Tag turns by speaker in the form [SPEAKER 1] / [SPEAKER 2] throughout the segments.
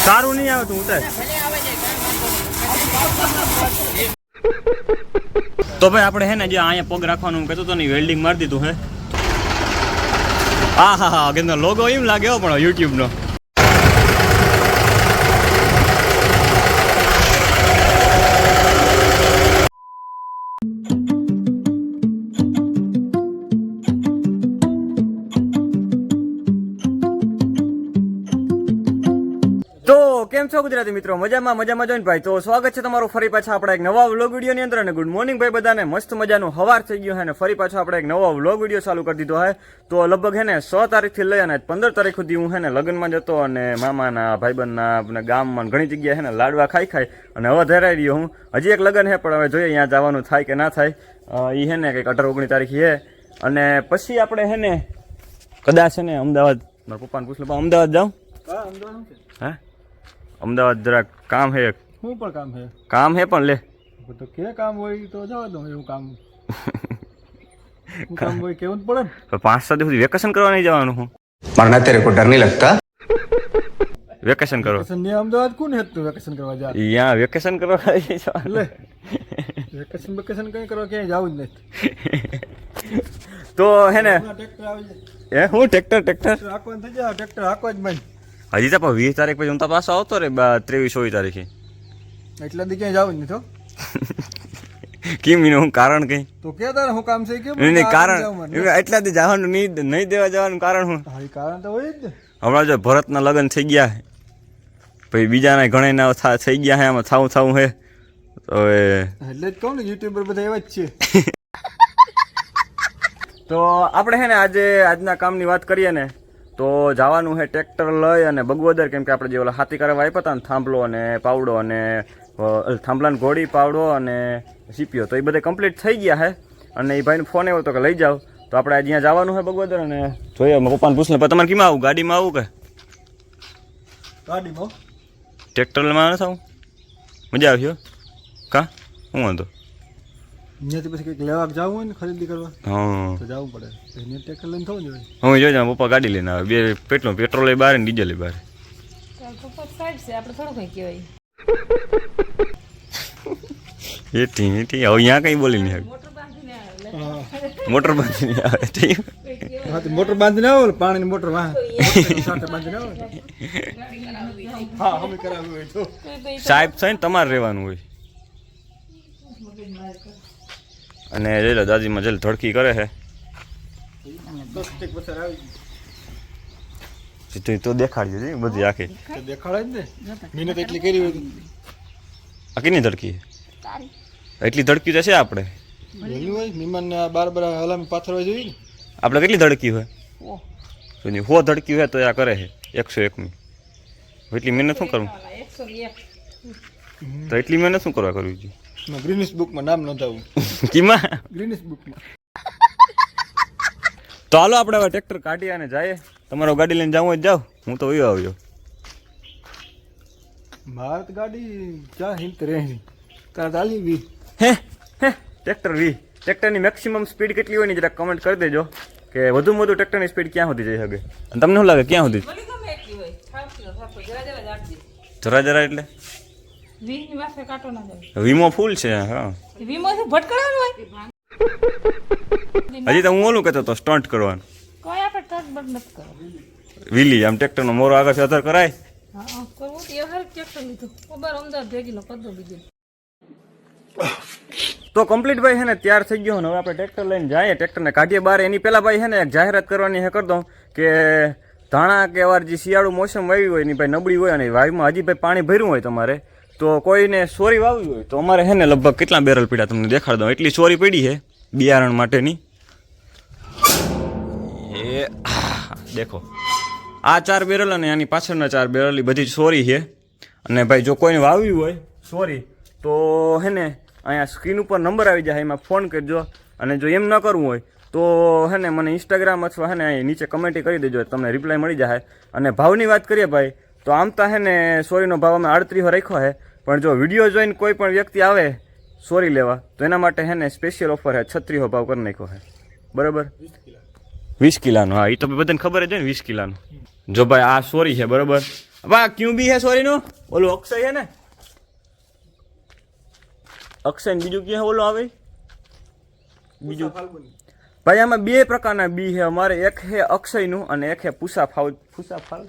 [SPEAKER 1] સારું નહીં આવે તું ઉતાર તો ભાઈ આપણે હે ને જે અહીંયા પગ રાખવાનું કહેતો તો ને વેલ્ડિંગ મારી દીધું હે. હા હા હા લોગો એમ લાગે પણ યુટ્યુબ છો ગુજરાતી મિત્રો? મજામાં મજામાં જોઈને ભાઈ? તો સ્વાગત છે તમારું ફરી પાછા આપણે એક નવા વ્લોગ વિડીયોની અંદર અને ગુડ મોર્નિંગ ભાઈ બધાને. મસ્ત મજાનું હવાર થઈ ગયું છે અને ફરી પાછો આપણે એક નવો વ્લોગ વીડિયો ચાલુ કરી દીધો છે. તો લગભગ હે ને સો તારીખથી લઈ અને પંદર તારીખ સુધી હું હે ને લગ્નમાં જતો અને મામાના ભાઈબંધના ગામમાં ઘણી જગ્યાએ હે ને લાડવા ખાઈ ખાઈ અને હવે ધરાઈ રહ્યો હું. હજી એક લગ્ન છે પણ હવે જોઈએ અહીંયા જવાનું થાય કે ના થાય. એ હે ને કંઈક અઢાર ઓગણીસ તારીખ છે. અને પછી આપણે હે ને કદાચ છે ને અમદાવાદ મારા પપ્પાને પૂછ લો અમદાવાદ જાઉં?
[SPEAKER 2] હા? અમદાવાદ
[SPEAKER 1] જરાક કામ છે
[SPEAKER 2] હું પણ કામ છે
[SPEAKER 1] કામ હે પણ લે.
[SPEAKER 2] તો કે કામ હોય તો જવા દો એવું કામ. કામ હોય કેવું પડે ને.
[SPEAKER 1] પાંચ સાત સુધી વેકેશન કરવા નહીં જવાનું હું.
[SPEAKER 3] મારા અત્યારે કો ડર નહીં લગતા.
[SPEAKER 1] વેકેશન કરો.
[SPEAKER 2] વેકેશન ને અમદાવાદ કોને હતું વેકેશન કરવા જા
[SPEAKER 1] યા વેકેશન કરવા ખાઈ
[SPEAKER 2] લે. વેકેશન વેકેશન કઈ કરો ક્યાંય જાવું જ નહીં.
[SPEAKER 1] તો હે ને.
[SPEAKER 2] ટ્રેક્ટર આવી જાય.
[SPEAKER 1] એ હું ટ્રેક્ટર ટ્રેક્ટર?
[SPEAKER 2] રાખવાનું થઈ જાય ટ્રેક્ટર હાકવા જ બંધ
[SPEAKER 1] હજી તો પણ વીસ તારીખ પછી હું તો પાછો આવતો રે ત્રેવીસ ચોવીસ તારીખે.
[SPEAKER 2] એટલા દી ક્યાંય જાવ નહીં તો.
[SPEAKER 1] કેમ એનું હું કારણ કઈ?
[SPEAKER 2] તો કે તારે શું કામ છે કેમ?
[SPEAKER 1] નહીં કારણ એટલા દી જવાનું નહીં નહીં દેવા જવાનું કારણ હું
[SPEAKER 2] હા કારણ તો હોય જ
[SPEAKER 1] હમણાં જો ભરતના લગ્ન થઈ ગયા પછી બીજાના ઘણા ના થઈ ગયા હે આમાં થાવું થાવું હે. તો
[SPEAKER 2] એટલે જ કહું ને યુટ્યુબર બધા એવા જ છે.
[SPEAKER 1] તો આપણે હે ને આજે આજના કામની વાત કરીએ ને તો જવાનું છે ટ્રેક્ટર લઈ અને બગવદર કેમ કે આપણે જે ઓલા હાથી કરવા આપ્યા હતા ને થાંભલો અને પાવડો અને થાંભલાને ઘોડી પાવડો અને સીપીઓ તો એ બધે કમ્પ્લીટ થઈ ગયા છે અને એ ભાઈનો ફોન આવ્યો તો કે લઈ જાઓ. તો આપણે જ્યાં જવાનું છે બગવદર અને જોઈએ પપ્પાને પૂછને તમારે કેમાં આવું? ગાડીમાં આવું કે?
[SPEAKER 2] ગાડીમાં?
[SPEAKER 1] ટ્રેક્ટરમાં આવે આવું? મજા આવી હો? કા? શું વાંધો?
[SPEAKER 2] અહીંયાથી પછી કંઈક લેવા જવું હોય ને ખરીદી કરવા
[SPEAKER 1] હા.
[SPEAKER 2] તો જવું પડે. અહીંયા ટ્રેક્ટર લઈને થવું જોઈએ.
[SPEAKER 1] હું જોજો પપ્પા ગાડી લઈને આવે. બે પેટ્રોલ પેટ્રોલ બહાર ને ડીઝલ બહાર એથી હવે અહીંયા કંઈ બોલી નહીં
[SPEAKER 4] મોટર બાંધીને આવે
[SPEAKER 1] મોટર બાંધી નહીં આવે ઠીક
[SPEAKER 2] હા મોટર બાંધીને આવો પાણીની મોટર વાહ બાંધીને આવો ને. હા અમે કરાવ્યું હોય તો.
[SPEAKER 1] સાહેબ છે ને તમારે રહેવાનું હોય. અને જોઈ લો દાદીમાં જલ ધડકી કરે છે. સીધું તો દેખાડજો બધી આખી.
[SPEAKER 2] દેખાડે ને. મહેનત એટલી કરી હોય તો.
[SPEAKER 1] આ કેની ધડકી? એટલી ધડકી જશે આપણે.
[SPEAKER 2] હોય મહેમાનને આ બાર બાર હલામી પાથરવા જોઈએ
[SPEAKER 1] આપણે કેટલી ધડકી હોય? તો હો ધડકી હોય તો આ કરે છે એકસો એકની. એટલી મહેનત શું કરવું? તો એટલી મહેનત શું કરવા કરવી જોઈએ?
[SPEAKER 2] ગ્રીનિશ બુકમાં નામ નોંધાવું.
[SPEAKER 1] કીમાં?
[SPEAKER 2] ગ્રીનિશ બુકમાં
[SPEAKER 1] તો હાલો આપણે હવે ટ્રેક્ટર કાઢી અને જાય તમારો ગાડી લઈને જવું જ જાવ હું તો વયો આવ્યો.
[SPEAKER 2] ભારત ગાડી જા હિંત રહેણી તારા ચાલી વી
[SPEAKER 1] હે? હે? ટ્રેક્ટર વી. ટ્રેક્ટરની મેક્સિમમ સ્પીડ કેટલી હોય ને જરા કમેન્ટ કરી દેજો. કે વધુમાં વધુ ટ્રેક્ટરની સ્પીડ ક્યાં સુધી જઈ શકે? અને તમને શું લાગે ક્યાં સુધી?
[SPEAKER 4] જરા જરા
[SPEAKER 1] એટલે?
[SPEAKER 4] વીસની માથે કાંટો ના જાય.
[SPEAKER 1] વીમો ફૂલ છે હા.
[SPEAKER 4] વીમો છે ભટકવાનું હોય.
[SPEAKER 1] હજી તો હું ઓલું કહેતો હતો સ્ટન્ટ કરવાનું.
[SPEAKER 4] કોઈ આપણે ટચ બટ નથી કરો
[SPEAKER 1] વીલી આમ ટ્રેક્ટરનો મોરો આગળથી અધર કરાય.
[SPEAKER 4] હા કરવું તો હર ટ્રેક્ટર લીધું. ખબર અમદાવાદ ભેગીનો કદો બીજું
[SPEAKER 1] તો કમ્પ્લીટ ભાઈ છે ને તૈયાર થઈ ગયો હવે આપણે ટ્રેક્ટર લઈને જઈએ. ટ્રેક્ટરને કાઢીએ બહાર એની પહેલાં ભાઈ છે ને એક જાહેરાત કરવાની હે કરી દઉં કે ધાણા કે વાર જે શિયાળુ મોસમ આવી હોય એની ભાઈ નબળી હોય અને વાયુમાં હજી ભાઈ પાણી ભર્યું હોય તમારે તો કોઈને સોરી વાવવી હોય તો અમારે છે ને લગભગ કેટલા બેરલ પીડા તમને દેખાડ દઉં. એટલી સોરી પડી છે બિયારણ માટેની. એ દેખો. આ ચાર બેરલ અને આની પાછળના ચાર બેરલ બધી સોરી છે. અને ભાઈ, જો કોઈને વાવવી હોય સોરી તો હે ને અહીંયા સ્ક્રીન ઉપર નંબર આવી જાય, એમાં ફોન કરજો. અને જો એમ ન કરવું હોય, તો હે ને મને ઇન્સ્ટાગ્રામ અથવા હે ને અહીં નીચે કમેન્ટ કરી દેજો, તમને રિપ્લાય મળી જાય. અને ભાવની વાત કરીએ ભાઈ, તો આમ તો હે ને સોરીનો ભાવ અમે આડત્રીસો રાખ્યો છે. પણ જો વીડિયો જોઈને કોઈ પણ વ્યક્તિ આવે, સોરી લેવા, તો એના માટે હે ને સ્પેશિયલ ઓફર છે છત્રીસો ભાવ કરી નાખ્યો હે. બરાબર? વીસ કિલાનો, હા એ તો બધાને ખબર જ હોય ને, વીસ કિલાનો. જો ભાઈ, આ સોરી છે, બરાબર? વાહ ક્યું બી હે સોરીનું? ઓલું અક્ષય હે ને? અક્ષય બીજું ક્યાં ઓલું આવે? બીજું? ભાઈ, આમાં બે પ્રકારના બી છે અમારે એક છે અક્ષયનું અને એક છે પૂસા ફાલ પૂસા ફાલ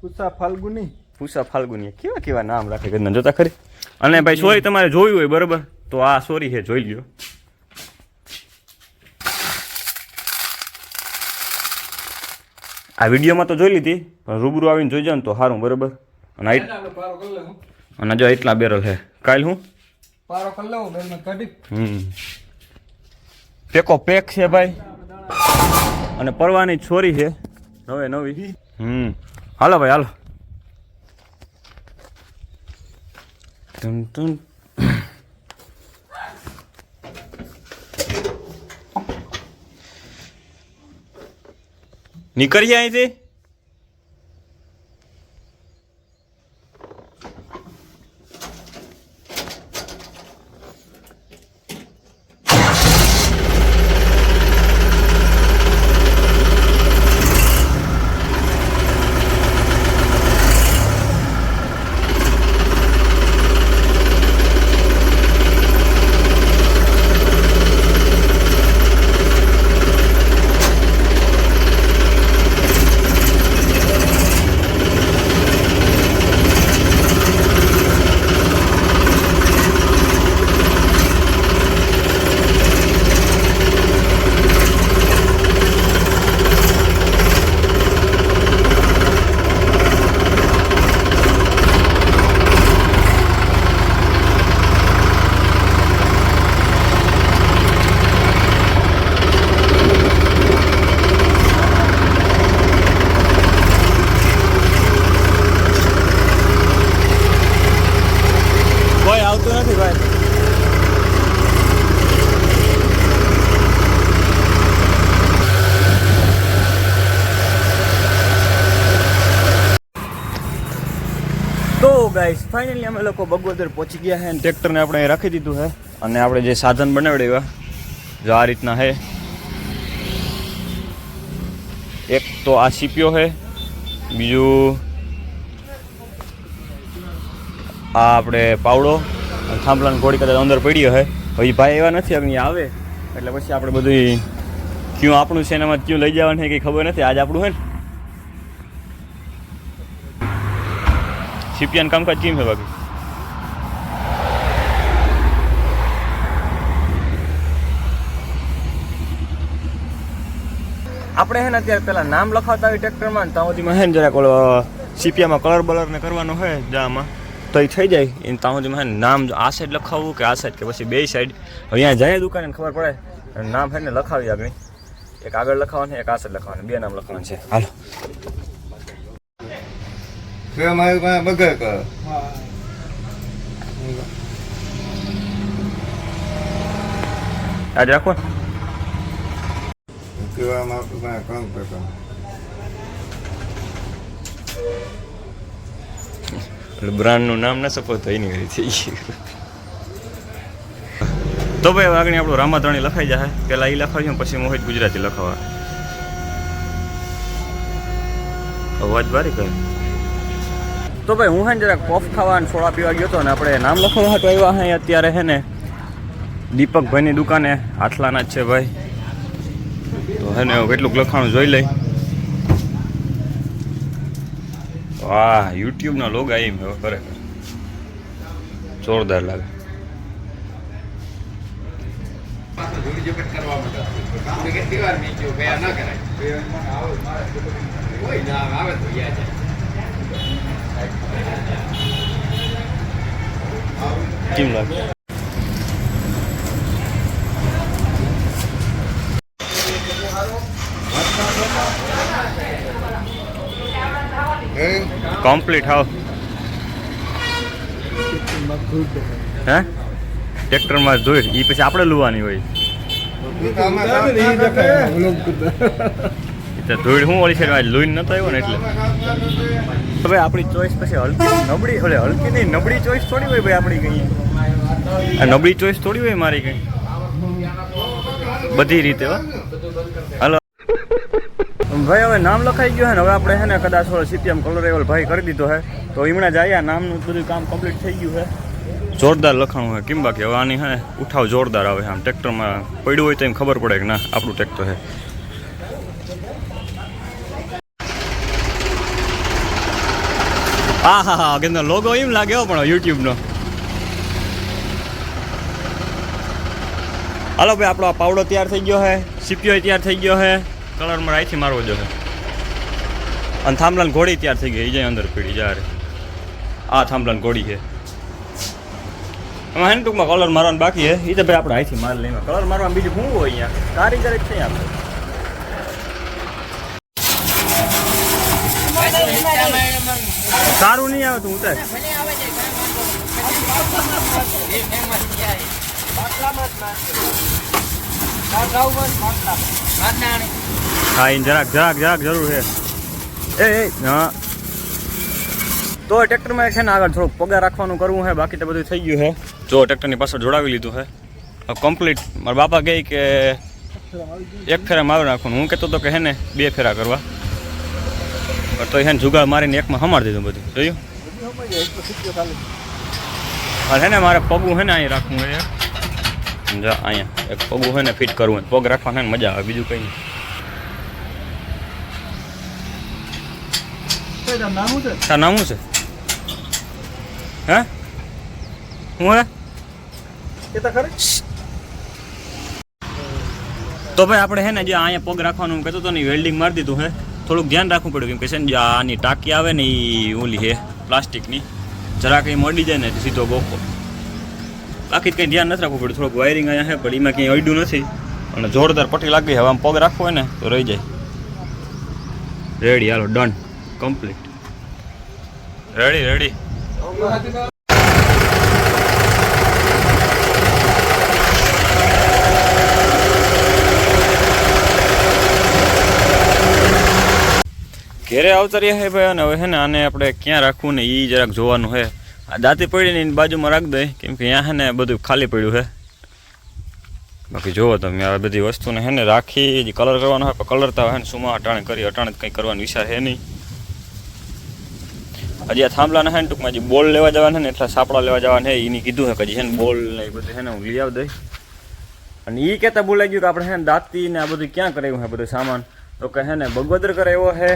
[SPEAKER 2] પૂસા ફાલ્ગુની?
[SPEAKER 1] પૂસા ફાલ્ગુની કેવા કેવા નામ રાખે ગદના જોતા ખરી? અને ભાઈ સોરી તમારે જોયું હોય બરોબર? તો આ સોરી છે જોઈ લ્યો. આ વિડીયોમાં તો જોઈ લીધી પણ રૂબરૂ આવીને જોઈ જાઓ ને તો સારું બરોબર? અને અને જો એટલા બેરલ છે. કાલ હું?
[SPEAKER 2] પારો કરી લઉં બેન કાઢી.
[SPEAKER 1] હમ. પેકો પેક છે ભાઈ. અને પરવાની છોરી છે. નવે નવી. હમ. હાલો ભાઈ હાલો. ટન નીકળી નીકળીએ અહીંથી કોઈ આવતું નથી ભાઈ તો ગાઈસ ફાઇનલી અમે લોકો બગોદર પહોંચી ગયા છે અને ટ્રેક્ટરને આપણે રાખી દીધું છે અને આપણે જે સાધન બનાવડાવ્યા જો આ રીતના છે એક તો આ સીપીઓ છે બીજું આ આપણે પાવડો, અને થાંભલાની ઘોડી કદાચ અંદર પડ્યો છે હવે ભાઈ એવા નથી અગ્નિ આવે. એટલે પછી આપણે બધું ક્યું આપણું છે એનામાં ક્યું લઈ જવાનું છે કંઈ ખબર નથી. આજ આપણું હોય ને. સીપિયાનું કામકાજ કેમ છે બાકી આપણે હે ને અત્યારે પેલા નામ લખાવતા હોય ટ્રેક્ટરમાં ત્યાં સુધીમાં હે ને જરાક ઓલો સીપિયામાં કલર બલર ને કરવાનો હોય જામાં. તો એ થઈ જાય. એને ત્યાં સુધીમાં હે નામ આ સાઈડ લખાવવું કે આ સાઈડ કે પછી બે સાઈડ અહીંયા જાય દુકાને ખબર પડે. નામ હે ને લખાવી આગળ. એક આગળ લખાવાનું એક આ સાઈડ લખાવાનું. બે નામ લખવાનું છે. હાલો.
[SPEAKER 3] મારે પાસે બગર કરો.
[SPEAKER 1] આજે રાખો. ને
[SPEAKER 3] કહેવામાં પાસે કામ કરતા
[SPEAKER 1] બ્રાન્ડનું નામ ના સપોર્ટ થઈ નહીં થઈ ગયું. તો ભાઈ આગળ આપણું રામાધણી લખાઈ જાય પેલા એ લખાવ્યું પછી મોહિત ગુજરાતી લખાવા. અવાજ બારી કરે. તો ભાઈ, હું હે ને જરાક કોફ ખાવા અને સોડા પીવા ગયો હતો ને આપણે નામ લખવા હાટું આવ્યા હે અત્યારે હે ને દીપકભાઈની દુકાને આટલાના જ છે ભાઈ. તો હે ને કેટલુંક લખાણું જોઈ લઈ. વાહ, યુટ્યુબના લોગ આવી મેં ખરેખર. જોરદાર લાગે. કેમ લાગે કમ્પ્લીટ હાવ હે ટ્રેક્ટરમાં ધોઈ એ પછી આપણે લુવાની હોય. તો ધૂળ હું ઓલી છે લોહીન નતો આવ્યો ને એટલે? હવે આપણી ચોઈસ પછી હલકી નબળી હવે હલકી નહીં નબળી ચોઈસ થોડી હોય ભાઈ આપણી કઈ. આ નબળી ચોઈસ થોડી હોય મારી કઈ? બધી રીતે હલો હાલો. ભાઈ હવે નામ લખાઈ ગયું હે ને હવે આપણે હે ને કદાચ સીપીએમ કલર એવલ ભાઈ કરી દીધો હે તો હમણાં જ આવ્યા નામનું બધું કામ કમ્પ્લીટ થઈ ગયું છે. જોરદાર લખાણું હે કેમ બાકી? હવે આની હે ઉઠાવ જોરદાર આવે આમ ટ્રેક્ટરમાં પડ્યું હોય તો એમ ખબર પડે કે ના આપણું ટ્રેક્ટર છે. હા હા હા કે લોગો એમ લાગે પણ યુટ્યુબનો. હાલો ભાઈ, આપણો આ પાવડો તૈયાર થઈ ગયો છે સીપીઓ તૈયાર થઈ ગયો છે કલરમાં રાઈથી મારવો જો અને થાંભલાની ઘોડી તૈયાર થઈ ગઈ એ જાય અંદર પીડી જાય આ થાંભલાની ઘોડી છે. એમાં હે ટૂંકમાં કલર મારવાનું બાકી છે. એ તો ભાઈ આપણે અહીંથી માર લઈને કલર મારવાનું બીજું શું હોય અહીંયા? કારીગર જ છે આપણે સારું નહીં આવે તું ઉતાર હા એ જરાક જરાક જરાક જરૂર છે. એ હા. તો ટ્રેક્ટરમાં છે ને આગળ થોડુંક પગાર રાખવાનું કરવું છે બાકી તો બધું થઈ ગયું છે. જો ટ્રેક્ટરની પાછળ જોડાવી લીધું છે. કમ્પ્લીટ મારા બાપા કહે કે એક ફેરા મારી નાખવાનું. હું કહેતો હતો કે હે ને બે ફેરા કરવા. તો એને જુગાડ મારીને એકમાં હમાડી દીધું બધું. જોયું? અને હે ને મારે પગું હે ને અહીં રાખવું હોય જા અહીંયા. એક પગું હોય ને ફિટ કરવું હોય પગ રાખવાને મજા આવે બીજું કંઈ નહીં.
[SPEAKER 2] તારું નામ છે?
[SPEAKER 1] હે? હું હે
[SPEAKER 2] તો
[SPEAKER 1] તો ભાઈ આપણે હે ને જે અહીંયા પગ રાખવાનું કહેતો હતો ને વેલ્ડિંગ મારી દીધું હે થોડુંક ધ્યાન રાખવું પડ્યું કેમ કે છે ને જે આની ટાંકી આવે ને એ ઓલી હે પ્લાસ્ટિકની. જરા કંઈ મળી જાય ને, સીધો બોકો. બાકી કંઈ ધ્યાન નથી રાખવું પડ્યું થોડુંક વાયરિંગ અહીંયા છે, પણ એમાં કંઈ અડ્યું નથી. અને જોરદાર પટ્ટી લાગી હવે આમ પગ રાખવો હોય ને, તો રહી જાય. રેડી હાલો ડન કમ્પ્લીટ રેડી રેડી ઘેરે આવતા રહ્યા હે ભાઈ, અને હવે છે ને આને આપણે ક્યાં રાખવું ને એ જરાક જોવાનું આ દાંતી પડીને એની બાજુમાં રાખ દઈ કેમ કે અહીંયા છે ને બધું ખાલી પડ્યું છે બાકી જુઓ તમે, આ બધી વસ્તુને છે ને રાખી, જે કલર કરવાનો હોય કલર તો હે ને સુમા અટાણે કરી, અટાણે કંઈ કરવાનો વિચાર છે નહીં. હજી આ થાંભલાના હે ને ટૂંકમાં જે બોલ લેવા જવાના ને, એટલા સાપડા લેવા જવાના છે એની કીધું છે કે હજી છે ને બોલ ને એ બધું છે ને હું લઈ આવ દઈ અને એ કહેતા બોલાઈ ગયું કે આપણે છે ને દાંતી ને આ બધું ક્યાં કરાવ્યું છે બધું સામાન? તો કે હે ને બગોદર કરાવ્યો છે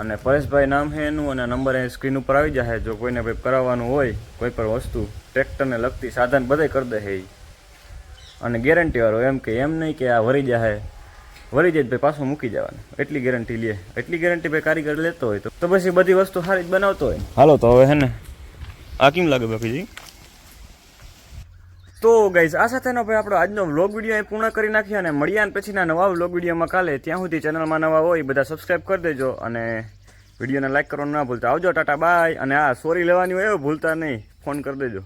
[SPEAKER 1] અને પરેશભાઈ નામ છે એનું અને નંબર એ સ્ક્રીન ઉપર આવી જાય જો કોઈને ભાઈ કરાવવાનું હોય, કોઈ પણ વસ્તુ, ટ્રેક્ટરને લગતી સાધન બધે કરી દે છે અને ગેરંટી વાળો એમ કે, એમ નહીં કે આ વરી જાય વરી જાય ભાઈ પાછું મૂકી જવાનું એટલી ગેરંટી લે. એટલી ગેરંટી ભાઈ કારીગર લેતો હોય તો. તો પછી બધી વસ્તુ સારી જ બનાવતો હોય. હાલો, તો હવે હે ને, આ કેમ લાગે બાપીજી? તો ગાઈઝ આ સાથેનો ભાઈ આપણો આજનો વ્લોગ વીડિયો અહીં પૂર્ણ કરી નાખ્યો અને મળ્યા પછીના નવા વ્લોગ વિડીયોમાં કાલે. ત્યાં સુધી ચેનલમાં નવા હોય બધા સબસ્ક્રાઈબ કરી દેજો અને વિડીયોને લાઇક કરવાનું ના ભૂલતા. આવજો, ટાટા બાય અને આ સોરી લેવાની હોય એવું ભૂલતા નહીં. ફોન કરી દેજો.